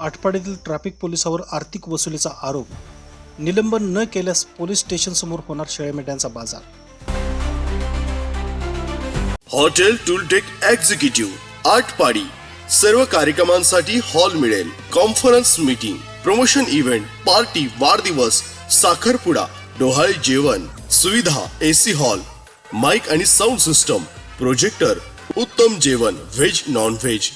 आटपाडीतील traffic पोलिसावर आर्थिक वसुलीचा आरोप. निलंबन न केल्यास पोलीस स्टेशनसमोर होणार शेळ्या बाजार. हॉटेल टूलटेक एक्झिक्युटिव्ह आठपाडी सर्व कार्यक्रमांसाठी हॉल मिळेल. Conference meeting promotion event party वाढदिवस साखरपुडा डोहाळे जेवण सुविधा एसी हॉल माइक आणि साऊंड सिस्टम प्रोजेक्टर उत्तम जेवण व्हेज नॉन व्हेज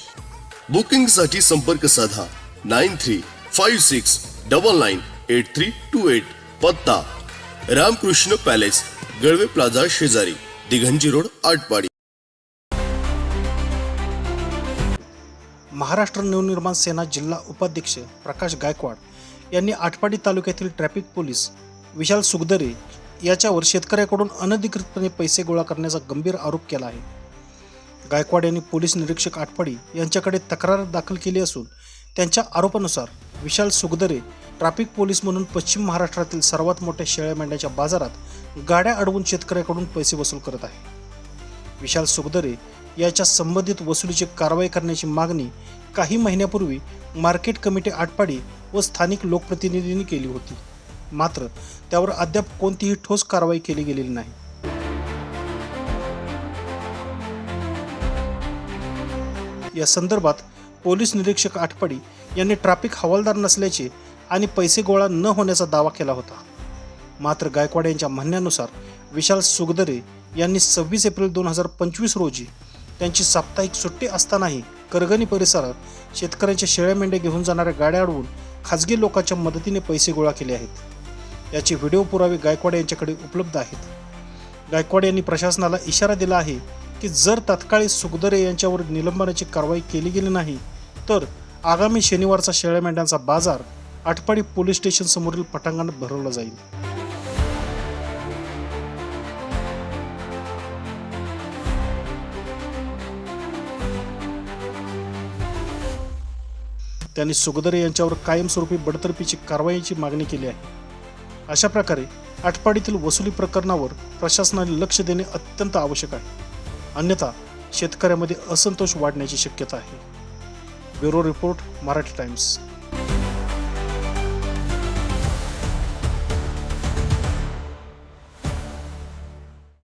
बुकिंगसाठी संपर्क साधा. Nine three five six double nine eight three two eight पत्ता रामकृष्ण पॅलेस गळवे प्लाझा शेजारी दिघंजी रोड आटपाडी महाराष्ट्र नवनिर्माण सेना जिल्हा उपाध्यक्ष प्रकाश गायकवाड यांनी आटपाडी तालुक्यातील ट्रॅफिक पोलीस विशाल सुगदरे याच्यावर शेतकऱ्याकडून अनधिकृतपणे पैसे गोळा करण्याचा गंभीर आरोप केला आहे गायकवाड यांनी पोलीस निरीक्षक आटपाडी यांच्याकडे तक्रार दाखल केली असून त्यांच्या आरोपानुसार विशाल सुगदरे ट्रॅफिक पोलीस म्हणून पश्चिम महाराष्ट्रातील सर्वात मोठ्या शेळ्या मेंढ्याच्या बाजारात गाड्या अडवून शेतकऱ्याकडून पैसे वसूल करत आहे. विशाल सुगदरे याच्या संबंधित वसुलीची कारवाई करण्याची मागणी काही महिन्यापूर्वी मार्केट कमिटी आटपाडी व स्थानिक लोकप्रतिनिधींनी केली होती. मात्र त्यावर अद्याप कोणतीही ठोस कारवाई केली गेलेली नाही. या संदर्भात पोलीस निरीक्षक आठपडी यांनी ट्रॅफिक हवालदार नसल्याचे आणि पैसे गोळा न होण्याचा दावा केला होता. मात्र गायकवाड यांच्या म्हणण्यानुसार विशाल सुगदरे यांनी सव्वीस एप्रिल दोन हजार पंचवीस रोजी त्यांची साप्ताहिक सुट्टी असतानाही करगणी परिसरात शेतकऱ्यांच्या शेळ्या मेंढ्या घेऊन जाणाऱ्या गाड्या अडवून खाजगी लोकांच्या मदतीने पैसे गोळा केले आहेत. याचे व्हिडिओ पुरावे गायकवाड यांच्याकडे उपलब्ध आहेत. गायकवाड यांनी प्रशासनाला इशारा दिला आहे की जर तत्काळी सुगदरे यांच्यावर निलंबनाची कारवाई केली गेली नाही तर आगामी शनिवारचा शेळ्या मेंढ्यांचा बाजार आटपाडी पोलीस स्टेशन समोरील पटांगणात भरवला जाईल. त्यांनी सुगदरे यांच्यावर कायमस्वरूपी बडतर्फीची कारवाईची मागणी केली आहे. अशा प्रकारे आटपाडीतील वसुली प्रकरणावर प्रशासनाने लक्ष देणे अत्यंत आवश्यक आहे. अन्यथा शेतकऱ्यामध्ये असंतोष वाढण्याची शक्यता आहे. Bureau report Marathi times